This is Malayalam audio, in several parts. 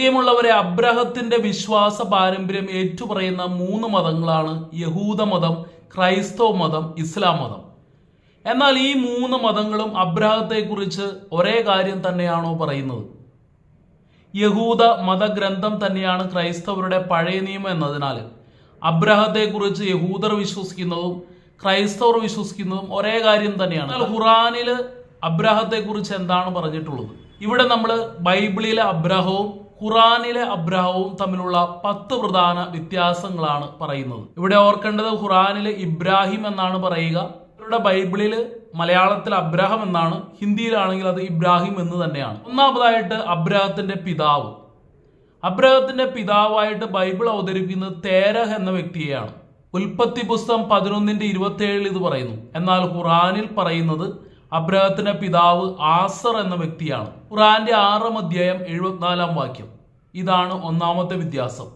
പ്രിയമുള്ളവരെ അബ്രഹത്തിന്റെ വിശ്വാസ പാരമ്പര്യം ഏറ്റുപറയുന്ന മൂന്ന് മതങ്ങളാണ് യഹൂദ മതം ക്രൈസ്തവ മതം ഇസ്ലാം മതം. എന്നാൽ ഈ മൂന്ന് മതങ്ങളും അബ്രഹത്തെക്കുറിച്ച് ഒരേ കാര്യം തന്നെയാണോ പറയുന്നത്? യഹൂദ മതഗ്രന്ഥം തന്നെയാണ് ക്രൈസ്തവരുടെ പഴയ നിയമം എന്നതിനാൽ അബ്രഹത്തെക്കുറിച്ച് യഹൂദർ വിശ്വസിക്കുന്നതും ക്രൈസ്തവർ വിശ്വസിക്കുന്നതും ഒരേ കാര്യം തന്നെയാണ്. എന്നാൽ ഖുറാനിൽ അബ്രഹത്തെക്കുറിച്ച് എന്താണ് പറഞ്ഞിട്ടുള്ളത്? ഇവിടെ നമ്മൾ ബൈബിളിലെ അബ്രഹവും ഖുറാനിലെ അബ്രഹവും തമ്മിലുള്ള പത്ത് പ്രധാന വ്യത്യാസങ്ങളാണ് പറയുന്നത്. ഇവിടെ ഓർക്കേണ്ടത് ഖുറാനിലെ ഇബ്രാഹിം എന്നാണ് പറയുക. ഇവരുടെ ബൈബിളിൽ മലയാളത്തിൽ അബ്രഹം എന്നാണ്. ഹിന്ദിയിലാണെങ്കിൽ അത് ഇബ്രാഹിം എന്ന് തന്നെയാണ്. ഒന്നാമതായിട്ട് അബ്രഹത്തിന്റെ പിതാവ്. അബ്രഹത്തിന്റെ പിതാവായിട്ട് ബൈബിൾ അവതരിപ്പിക്കുന്നത് തേരഹ് എന്ന വ്യക്തിയെയാണ്. ഉൽപ്പത്തി പുസ്തകം പതിനൊന്നിന്റെ ഇരുപത്തി ഏഴിൽ ഇത് പറയുന്നു. എന്നാൽ ഖുറാനിൽ പറയുന്നത് അബ്രഹത്തിന്റെ പിതാവ് ആസർ എന്ന വ്യക്തിയാണ്. ഖുറാന്റെ ആറാം അധ്യായം എഴുപത്തിനാലാം വാക്യം. ഇതാണ് ഒന്നാമത്തെ വ്യത്യാസം.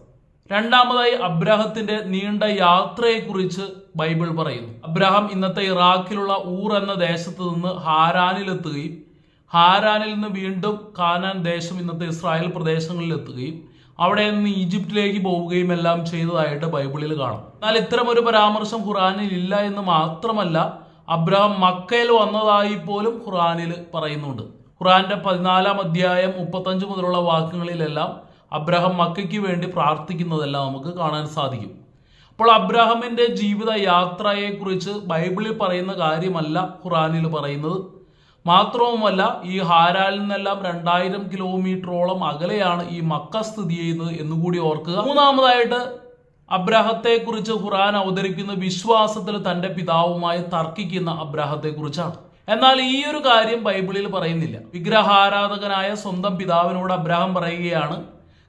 രണ്ടാമതായി അബ്രഹത്തിന്റെ നീണ്ട യാത്രയെക്കുറിച്ച് ബൈബിൾ പറയുന്നു. അബ്രഹാം ഇന്നത്തെ ഇറാഖിലുള്ള ഊർ എന്ന ദേശത്ത് നിന്ന് ഹാരാനിലെത്തുകയും ഹാരാനിൽ നിന്ന് വീണ്ടും കാനാൻ ദേശം ഇന്നത്തെ ഇസ്രായേൽ പ്രദേശങ്ങളിൽ എത്തുകയും അവിടെ നിന്ന് ഈജിപ്തിലേക്ക് പോവുകയും എല്ലാം ചെയ്തതായിട്ട് ബൈബിളിൽ കാണാം. എന്നാൽ ഇത്തരം ഒരു പരാമർശം ഖുറാനിൽ ഇല്ല എന്ന് മാത്രമല്ല അബ്രഹാം മക്കയിൽ വന്നതായി പോലും ഖുറാനിൽ പറയുന്നുണ്ട്. ഖുറാന്റെ പതിനാലാം അധ്യായം മുപ്പത്തഞ്ച് മുതലുള്ള വാക്യങ്ങളിലെല്ലാം അബ്രഹാം മക്കയ്ക്ക് വേണ്ടി പ്രാർത്ഥിക്കുന്നതെല്ലാം നമുക്ക് കാണാൻ സാധിക്കും. അപ്പോൾ അബ്രഹാമിന്റെ ജീവിത യാത്രയെക്കുറിച്ച് ബൈബിളിൽ പറയുന്ന കാര്യമല്ല ഖുറാനിൽ പറയുന്നത്. മാത്രവുമല്ല ഈ ഹാരാലിൽ നിന്നെല്ലാം രണ്ടായിരം കിലോമീറ്ററോളം അകലെയാണ് ഈ മക്ക സ്ഥിതി ചെയ്യുന്നത് എന്നുകൂടി ഓർക്കുക. മൂന്നാമതായിട്ട് അബ്രഹത്തെക്കുറിച്ച് ഖുറാൻ അവതരിക്കുന്ന വിശ്വാസത്തിൽ തന്റെ പിതാവുമായി തർക്കിക്കുന്ന അബ്രഹത്തെക്കുറിച്ചാണ്. എന്നാൽ ഈ ഒരു കാര്യം ബൈബിളിൽ പറയുന്നില്ല. വിഗ്രഹാരാധകനായ സ്വന്തം പിതാവിനോട് അബ്രാഹം പറയുകയാണ്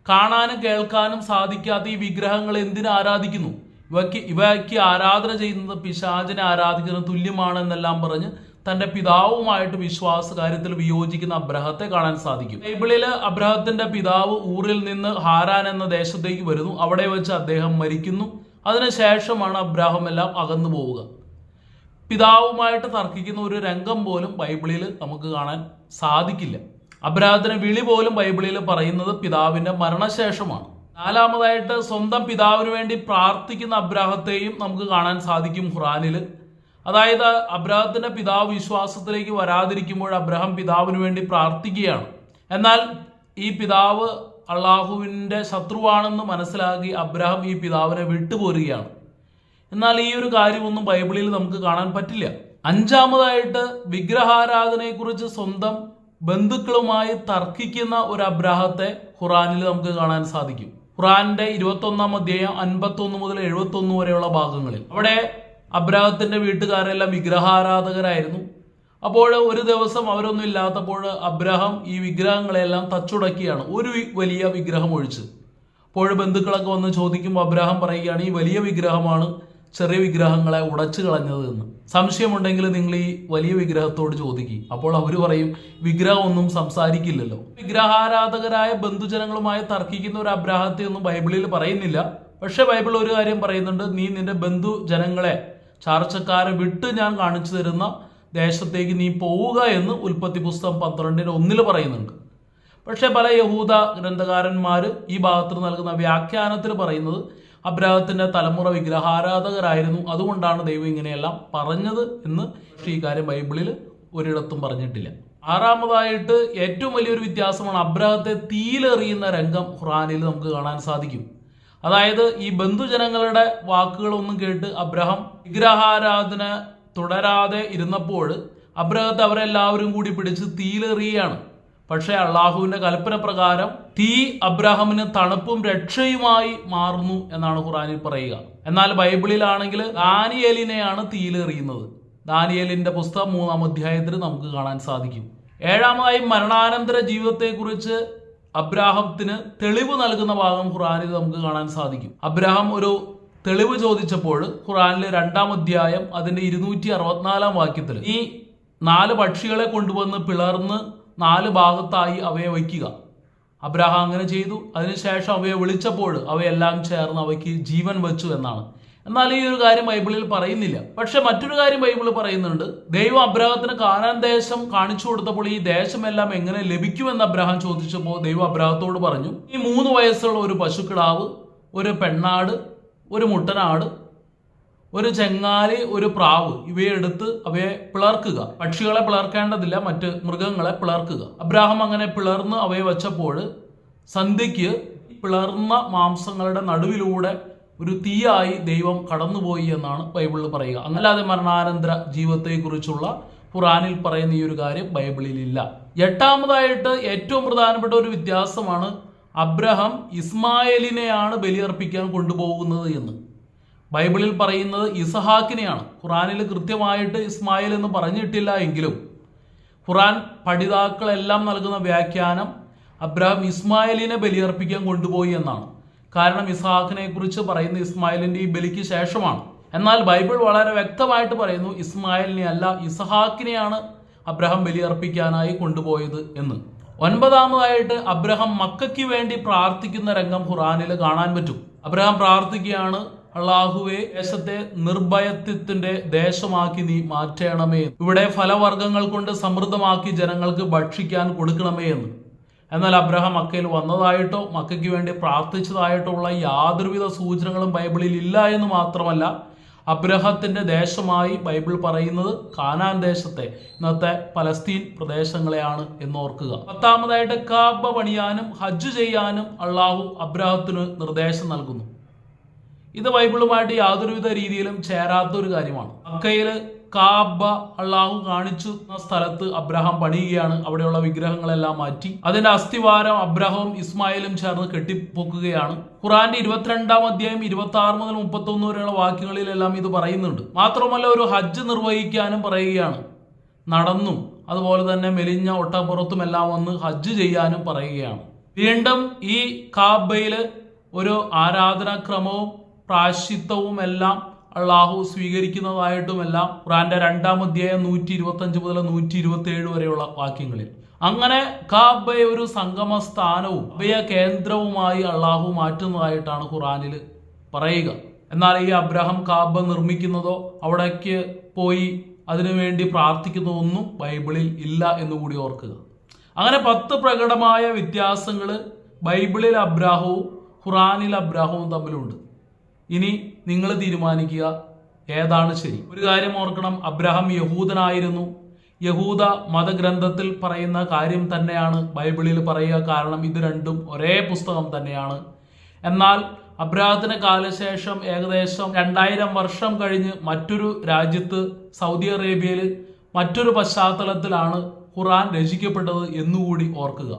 കാണാനും കേൾക്കാനും സാധിക്കാത്ത ഈ വിഗ്രഹങ്ങൾ എന്തിനു ആരാധിക്കുന്നു? ഇവയ്ക്ക് ഇവയ്ക്ക് ആരാധന ചെയ്യുന്നത് പിശാചിനെ ആരാധിക്കുന്നത് തുല്യമാണെന്നെല്ലാം പറഞ്ഞ് തന്റെ പിതാവുമായിട്ട് വിശ്വാസ കാര്യത്തിൽ വിയോജിക്കുന്ന അബ്രഹത്തെ കാണാൻ സാധിക്കും. ബൈബിളിൽ അബ്രഹത്തിന്റെ പിതാവ് ഊറിൽ നിന്ന് ഹാരാൻ എന്ന ദേശത്തേക്ക് വരുന്നു. അവിടെ വെച്ച് അദ്ദേഹം മരിക്കുന്നു. അതിനുശേഷമാണ് അബ്രാഹം എല്ലാം അകന്നു പോവുക. പിതാവുമായിട്ട് തർക്കിക്കുന്ന ഒരു രംഗം പോലും ബൈബിളിൽ നമുക്ക് കാണാൻ സാധിക്കില്ല. അബ്രാഹത്തിന് വിളി പോലും ബൈബിളിൽ പറയുന്നത് പിതാവിന്റെ മരണശേഷമാണ്. നാലാമതായിട്ട് സ്വന്തം പിതാവിന് വേണ്ടി പ്രാർത്ഥിക്കുന്ന അബ്രാഹത്തെയും നമുക്ക് കാണാൻ സാധിക്കും ഖുറാനിൽ അതായത് അബ്രഹത്തിന്റെ പിതാവ് വിശ്വാസത്തിലേക്ക് വരാതിരിക്കുമ്പോൾ അബ്രഹാം പിതാവിന് വേണ്ടി പ്രാർത്ഥിക്കുകയാണ്. എന്നാൽ ഈ പിതാവ് അള്ളാഹുവിന്റെ ശത്രുവാണെന്ന് മനസ്സിലാക്കി അബ്രഹാം ഈ പിതാവിനെ വിട്ടുപോരുകയാണ്. എന്നാൽ ഈ ഒരു കാര്യമൊന്നും ബൈബിളിൽ നമുക്ക് കാണാൻ പറ്റില്ല. അഞ്ചാമതായിട്ട് വിഗ്രഹാരാധനയെക്കുറിച്ച് സ്വന്തം ബന്ധുക്കളുമായി തർക്കിക്കുന്ന ഒരു അബ്രാഹത്തെ ഖുറാനിൽ നമുക്ക് കാണാൻ സാധിക്കും. ഖുറാന്റെ ഇരുപത്തൊന്നാം അധ്യായം അൻപത്തൊന്ന് മുതൽ എഴുപത്തൊന്ന് വരെയുള്ള ഭാഗങ്ങളിൽ. അവിടെ അബ്രാഹത്തിന്റെ വീട്ടുകാരെല്ലാം വിഗ്രഹാരാധകരായിരുന്നു. അപ്പോൾ ഒരു ദിവസം അവരൊന്നും ഇല്ലാത്തപ്പോൾ അബ്രഹാം ഈ വിഗ്രഹങ്ങളെല്ലാം തച്ചുടക്കിയാണ്. ഒരു വലിയ വിഗ്രഹം ഒഴിച്ച്. അപ്പോൾ ബന്ധുക്കളൊക്കെ വന്ന് ചോദിക്കുമ്പോൾ അബ്രഹാം പറയുകയാണ് ഈ വലിയ വിഗ്രഹമാണ് ചെറിയ വിഗ്രഹങ്ങളെ ഉടച്ചു കളഞ്ഞത് എന്ന്. സംശയമുണ്ടെങ്കിൽ നിങ്ങൾ ഈ വലിയ വിഗ്രഹത്തോട് ചോദിക്കും. അപ്പോൾ അവർ പറയും വിഗ്രഹം ഒന്നും സംസാരിക്കില്ലല്ലോ. വിഗ്രഹാരാധകരായ ബന്ധുജനങ്ങളുമായി തർക്കിക്കുന്ന ഒരു അബ്രാഹത്തെ ഒന്നും ബൈബിളിൽ പറയുന്നില്ല. പക്ഷേ ബൈബിൾ ഒരു കാര്യം പറയുന്നുണ്ട് നീ നിന്റെ ബന്ധുജനങ്ങളെ ചാർച്ചക്കാരെ വിട്ട് ഞാൻ കാണിച്ചു തരുന്ന ദേശത്തേക്ക് നീ പോവുക എന്ന് ഉൽപ്പത്തി പുസ്തകം പന്ത്രണ്ടിന് ഒന്നിൽ പറയുന്നുണ്ട്. പക്ഷേ പല യഹൂദ ഗ്രന്ഥകാരന്മാർ ഈ ഭാഗത്ത് നൽകുന്ന വ്യാഖ്യാനത്തിൽ പറയുന്നത് അബ്രാഹത്തിന്റെ തലമുറ വിഗ്രഹാരാധകരായിരുന്നു. അതുകൊണ്ടാണ് ദൈവം ഇങ്ങനെയെല്ലാം പറഞ്ഞത് എന്ന് പക്ഷേ ഈ കാര്യം ബൈബിളിൽ ഒരിടത്തും പറഞ്ഞിട്ടില്ല. ആറാമതായിട്ട് ഏറ്റവും വലിയൊരു വ്യത്യാസമാണ് അബ്രാഹത്തെ തീയിലെറിയുന്ന രംഗം ഖുറാനിൽ നമുക്ക് കാണാൻ സാധിക്കും. അതായത് ഈ ബന്ധുജനങ്ങളുടെ വാക്കുകളൊന്നും കേട്ട് അബ്രഹാം വിഗ്രഹാരാധന തുടരാതെ ഇരുന്നപ്പോൾ അബ്രഹത്തെ അവരെല്ലാവരും കൂടി പിടിച്ച് തീയിലെറിയാണ് പക്ഷേ അള്ളാഹുവിന്റെ കൽപ്പന പ്രകാരം തീ അബ്രഹാമിന് തണുപ്പും രക്ഷയുമായി മാറുന്നു എന്നാണ് ഖുറാനിൽ പറയുക. എന്നാൽ ബൈബിളിലാണെങ്കിൽ ദാനിയേലിനെയാണ് തീയിലെറിയുന്നത്. ദാനിയേലിന്റെ പുസ്തകം മൂന്നാം അധ്യായത്തിൽ നമുക്ക് കാണാൻ സാധിക്കും. ഏഴാമതായി മരണാനന്തര ജീവിതത്തെക്കുറിച്ച് അബ്രാഹത്തിന് തെളിവ് നൽകുന്ന ഭാഗം ഖുറാനിൽ നമുക്ക് കാണാൻ സാധിക്കും. അബ്രാഹം ഒരു തെളിവ് ചോദിച്ചപ്പോൾ ഖുറാനിലെ രണ്ടാം അധ്യായം അതിന്റെ ഇരുന്നൂറ്റി അറുപത്തിനാലാം വാക്യത്തിൽ ഈ നാല് പക്ഷികളെ കൊണ്ടുവന്ന് പിളർന്ന് നാല് ഭാഗത്തായി അവയെ വയ്ക്കുക. അബ്രാഹാം അങ്ങനെ ചെയ്തു. അതിനുശേഷം അവയെ വിളിച്ചപ്പോൾ അവയെല്ലാം ചേർന്ന് അവയ്ക്ക് ജീവൻ വെച്ചു എന്നാണ്. എന്നാൽ ഈ ഒരു കാര്യം ബൈബിളിൽ പറയുന്നില്ല. പക്ഷെ മറ്റൊരു കാര്യം ബൈബിളിൽ പറയുന്നുണ്ട്. ദൈവം അബ്രാഹത്തിന് കാനാൻ ദേശം കാണിച്ചു കൊടുത്തപ്പോൾ ഈ ദേശമെല്ലാം എങ്ങനെ ലഭിക്കുമെന്ന് അബ്രാഹം ചോദിച്ചപ്പോൾ ദൈവം അബ്രാഹത്തോട് പറഞ്ഞു ഈ മൂന്ന് വയസ്സുള്ള ഒരു പശുക്കിടാവ് ഒരു പെണ്ണാട് ഒരു മുട്ടനാട് ഒരു ചെങ്ങാലി ഒരു പ്രാവ് ഇവയെ എടുത്ത് അവയെ പിളർക്കുക. പക്ഷികളെ പിളർക്കേണ്ടതില്ല മറ്റ് മൃഗങ്ങളെ പിളർക്കുക. അബ്രാഹം അങ്ങനെ പിളർന്ന് അവയെ വച്ചപ്പോൾ സന്ധ്യയ്ക്ക് പിളർന്ന മാംസങ്ങളുടെ നടുവിലൂടെ ഒരു തീയായി ദൈവം കടന്നുപോയി എന്നാണ് ബൈബിളിൽ പറയുക. അല്ലാതെ മരണാനന്തര ജീവിതത്തെക്കുറിച്ചുള്ള ഖുറാനിൽ പറയുന്ന ഈ ഒരു കാര്യം ബൈബിളിൽ ഇല്ല. എട്ടാമതായിട്ട് ഏറ്റവും പ്രധാനപ്പെട്ട ഒരു വ്യത്യാസമാണ് അബ്രഹാം ഇസ്മായേലിനെയാണ് ബലിയർപ്പിക്കാൻ കൊണ്ടുപോകുന്നത് എന്ന്. ബൈബിളിൽ പറയുന്നത് ഇസഹാക്കിനെയാണ്. ഖുറാനിൽ കൃത്യമായിട്ട് ഇസ്മായിൽ എന്ന് പറഞ്ഞിട്ടില്ല എങ്കിലും ഖുറാൻ പഠിതാക്കളെല്ലാം നൽകുന്ന വ്യാഖ്യാനം അബ്രഹാം ഇസ്മായിലിനെ ബലിയർപ്പിക്കാൻ കൊണ്ടുപോയി എന്നാണ്. കാരണം ഇസ്ഹാഖിനെ കുറിച്ച് പറയുന്ന ഇസ്മായിലിന്റെ ഈ ബലിക്ക് ശേഷമാണ്. എന്നാൽ ബൈബിൾ വളരെ വ്യക്തമായിട്ട് പറയുന്നു ഇസ്മായിലിനെ അല്ല ഇസഹാക്കിനെയാണ് അബ്രഹാം ബലി ബലിയർപ്പിക്കാനായി കൊണ്ടുപോയത് എന്ന്. ഒൻപതാമതായിട്ട് അബ്രഹാം മക്കയ്ക്ക് വേണ്ടി പ്രാർത്ഥിക്കുന്ന രംഗം ഖുറാനിൽ കാണാൻ പറ്റും. അബ്രഹാം പ്രാർത്ഥിക്കുകയാണ് അള്ളാഹുവെ ദേശത്തെ നിർഭയത്വത്തിന്റെ ദേശമാക്കി നീ മാറ്റണമേ. ഇവിടെ ഫലവർഗങ്ങൾ കൊണ്ട് സമൃദ്ധമാക്കി ജനങ്ങൾക്ക് ഭക്ഷിക്കാൻ കൊടുക്കണമേ എന്ന്. എന്നാൽ അബ്രഹാം മക്കയിൽ വന്നതായിട്ടോ മക്കയ്ക്ക് വേണ്ടി പ്രാർത്ഥിച്ചതായിട്ടോ ഉള്ള യാതൊരുവിധ സൂചനകളും ബൈബിളിൽ ഇല്ല എന്ന് മാത്രമല്ല അബ്രഹത്തിന്റെ ദേശമായി ബൈബിൾ പറയുന്നത് കാനാൻ ദേശത്തെ ഇന്നത്തെ പലസ്തീൻ പ്രദേശങ്ങളെയാണ് എന്നോർക്കുക. പത്താമതായിട്ട് കാബ പണിയാനും ഹജ്ജ് ചെയ്യാനും അള്ളാഹു അബ്രഹത്തിന് നിർദ്ദേശം നൽകുന്നു. ഇത് ബൈബിളുമായിട്ട് യാതൊരുവിധ രീതിയിലും ചേരാത്ത ഒരു കാര്യമാണ്. മക്കയിൽ കാബ അള്ളാഹു കാണിച്ചു സ്ഥലത്ത് അബ്രഹാം പണിയുകയാണ്. അവിടെയുള്ള വിഗ്രഹങ്ങളെല്ലാം മാറ്റി. അതിന്റെ അസ്ഥിവാരം അബ്രഹവും ഇസ്മായിലും ചേർന്ന് കെട്ടിപ്പൊക്കുകയാണ്. ഖുറാന്റെ ഇരുപത്തിരണ്ടാം അധ്യായം ഇരുപത്തി ആറ് മുതൽ മുപ്പത്തി ഒന്ന് വരെയുള്ള വാക്യങ്ങളിലെല്ലാം ഇത് പറയുന്നുണ്ട്. മാത്രമല്ല ഒരു ഹജ്ജ് നിർവഹിക്കാനും പറയുകയാണ്. നടന്നും അതുപോലെ തന്നെ മെലിഞ്ഞ ഒട്ടപ്പുറത്തും എല്ലാം വന്ന് ഹജ്ജ് ചെയ്യാനും പറയുകയാണ്. വീണ്ടും ഈ കാബയിൽ ഒരു ആരാധനാക്രമവും പ്രാശിത്വവും എല്ലാം അള്ളാഹു സ്വീകരിക്കുന്നതായിട്ടുമെല്ലാം ഖുറാന്റെ രണ്ടാം അധ്യായം നൂറ്റി ഇരുപത്തി അഞ്ച് മുതൽ നൂറ്റി ഇരുപത്തി ഏഴ് വരെയുള്ള വാക്യങ്ങളിൽ. അങ്ങനെ കാബയെ ഒരു സംഗമ സ്ഥാനവും അഭയ കേന്ദ്രവുമായി അള്ളാഹു മാറ്റുന്നതായിട്ടാണ് ഖുറാനിൽ പറയുക. എന്നാൽ ഈ അബ്രഹാം കാബ നിർമ്മിക്കുന്നതോ അവിടേക്ക് പോയി അതിനുവേണ്ടി പ്രാർത്ഥിക്കുന്നതോ ഒന്നും ബൈബിളിൽ ഇല്ല എന്ന് കൂടി ഓർക്കുക. അങ്ങനെ പത്ത് പ്രകടമായ വ്യത്യാസങ്ങൾ ബൈബിളിൽ അബ്രാഹവും ഖുറാനിൽ അബ്രാഹവും തമ്മിലുണ്ട്. ഇനി നിങ്ങൾ തീരുമാനിക്കുക ഏതാണ് ശരി. ഒരു കാര്യം ഓർക്കണം അബ്രഹാം യഹൂദനായിരുന്നു. യഹൂദ മതഗ്രന്ഥത്തിൽ പറയുന്ന കാര്യം തന്നെയാണ് ബൈബിളിൽ പറയുക. കാരണം ഇത് രണ്ടും ഒരേ പുസ്തകം തന്നെയാണ്. എന്നാൽ അബ്രാഹത്തിന് കാലശേഷം ഏകദേശം രണ്ടായിരം വർഷം കഴിഞ്ഞ് മറ്റൊരു രാജ്യത്ത് സൗദി അറേബ്യയിൽ മറ്റൊരു പശ്ചാത്തലത്തിലാണ് ഖുറാൻ രചിക്കപ്പെട്ടത് എന്നുകൂടി ഓർക്കുക.